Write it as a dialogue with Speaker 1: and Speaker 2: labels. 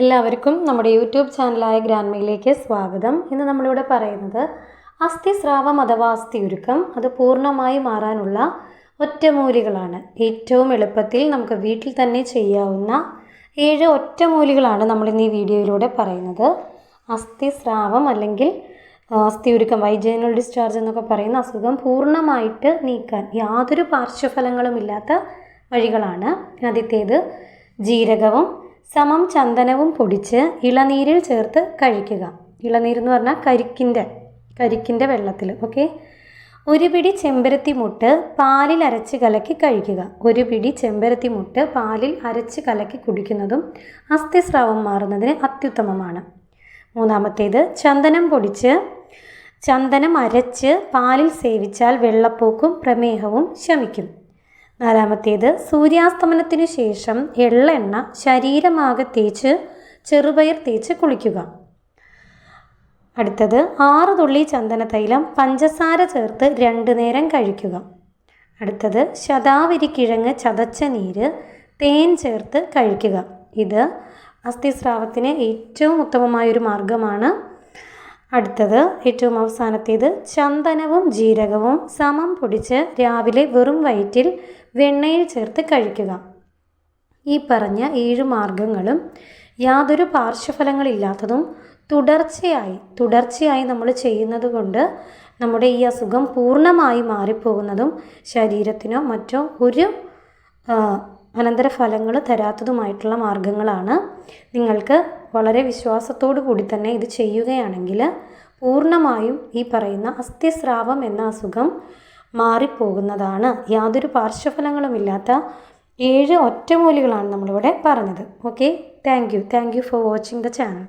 Speaker 1: എല്ലാവർക്കും നമ്മുടെ യൂട്യൂബ് ചാനലായ ഗ്രാൻമയിലേക്ക് സ്വാഗതം. ഇന്ന് നമ്മളിവിടെ പറയുന്നത് അസ്ഥിസ്രാവം അഥവാ അസ്ഥിയുരുക്കം അത് പൂർണമായി മാറാനുള്ള ഒറ്റമൂലികളാണ്. ഏറ്റവും എളുപ്പത്തിൽ നമുക്ക് വീട്ടിൽ തന്നെ ചെയ്യാവുന്ന ഏഴ് ഒറ്റമൂലികളാണ് നമ്മൾ ഇന്ന് ഈ വീഡിയോയിലൂടെ പറയുന്നത്. അസ്ഥിസ്രാവം അല്ലെങ്കിൽ അസ്ഥിയുരുക്കം വൈജനൽ ഡിസ്ചാർജ് എന്നൊക്കെ പറയുന്ന അസുഖം പൂർണമായിട്ട് നീക്കാൻ യാതൊരു പാർശ്വഫലങ്ങളും ഇല്ലാത്ത വഴികളാണ്. ആദ്യത്തേത് ജീരകവും സമം ചന്ദനവും പൊടിച്ച് ഇളനീരിൽ ചേർത്ത് കഴിക്കുക. ഇളനീർ എന്ന് പറഞ്ഞാൽ കരിക്കിന്റെ കരിക്കിന്റെ വെള്ളത്തിൽ ഓക്കെ ഒരു പിടി ചെമ്പരത്തി മുട്ട് പാലിൽ അരച്ച് കലക്കി കഴിക്കുക. ഒരു പിടി ചെമ്പരത്തി മുട്ട് പാലിൽ അരച്ച് കലക്കി കുടിക്കുന്നതും അസ്ഥിസ്രാവം മാറുന്നതിന് അത്യുത്തമമാണ്. മൂന്നാമത്തേത് ചന്ദനം പൊടിച്ച് ചന്ദനം അരച്ച് പാലിൽ സേവിച്ചാൽ വെള്ളപ്പോക്കും പ്രമേഹവും ശമിക്കും. നാലാമത്തേത് സൂര്യാസ്തമനത്തിനു ശേഷം എള്ളെണ്ണ ശരീരമാകെ തേച്ച് ചെറുപയർ തേച്ച് കുളിക്കുക. അടുത്തത് ആറ് തുള്ളി ചന്ദന തൈലം പഞ്ചസാര ചേർത്ത് രണ്ട് നേരം കഴിക്കുക. അടുത്തത് ശതാവരി കിഴങ്ങ് ചതച്ച നീര് തേൻ ചേർത്ത് കഴിക്കുക. ഇത് അസ്ഥിസ്രാവത്തിന് ഏറ്റവും ഉത്തമമായൊരു മാർഗമാണ് അടുത്തത് ഏറ്റവും അവസാനത്തേത് ചന്ദനവും ജീരകവും സമം പൊടിച്ച് രാവിലെ വെറും വയറ്റിൽ വെണ്ണയിൽ ചേർത്ത് കഴിക്കുക. ഈ പറഞ്ഞ ഏഴ് മാർഗങ്ങളും യാതൊരു പാർശ്വഫലങ്ങളില്ലാത്തതും തുടർച്ചയായി തുടർച്ചയായി നമ്മൾ ചെയ്യുന്നത് കൊണ്ട് നമ്മുടെ ഈ അസുഖം പൂർണമായി മാറിപ്പോകുന്നതും ശരീരത്തിനോ മറ്റോ ഒരു അനന്തരഫലങ്ങൾ തരാത്തതുമായിട്ടുള്ള മാർഗങ്ങളാണ്. നിങ്ങൾക്ക് വളരെ വിശ്വാസത്തോടു കൂടി തന്നെ ഇത് ചെയ്യുകയാണെങ്കിൽ പൂർണമായും ഈ പറയുന്ന അസ്ഥിസ്രാവം എന്ന അസുഖം മാറിപ്പോകുന്നതാണ്. യാതൊരു പാർശ്വഫലങ്ങളുമില്ലാത്ത ഏഴ് ഒറ്റമൂലികളാണ് നമ്മളിവിടെ പറഞ്ഞത്. Okay thank you thank you for watching the channel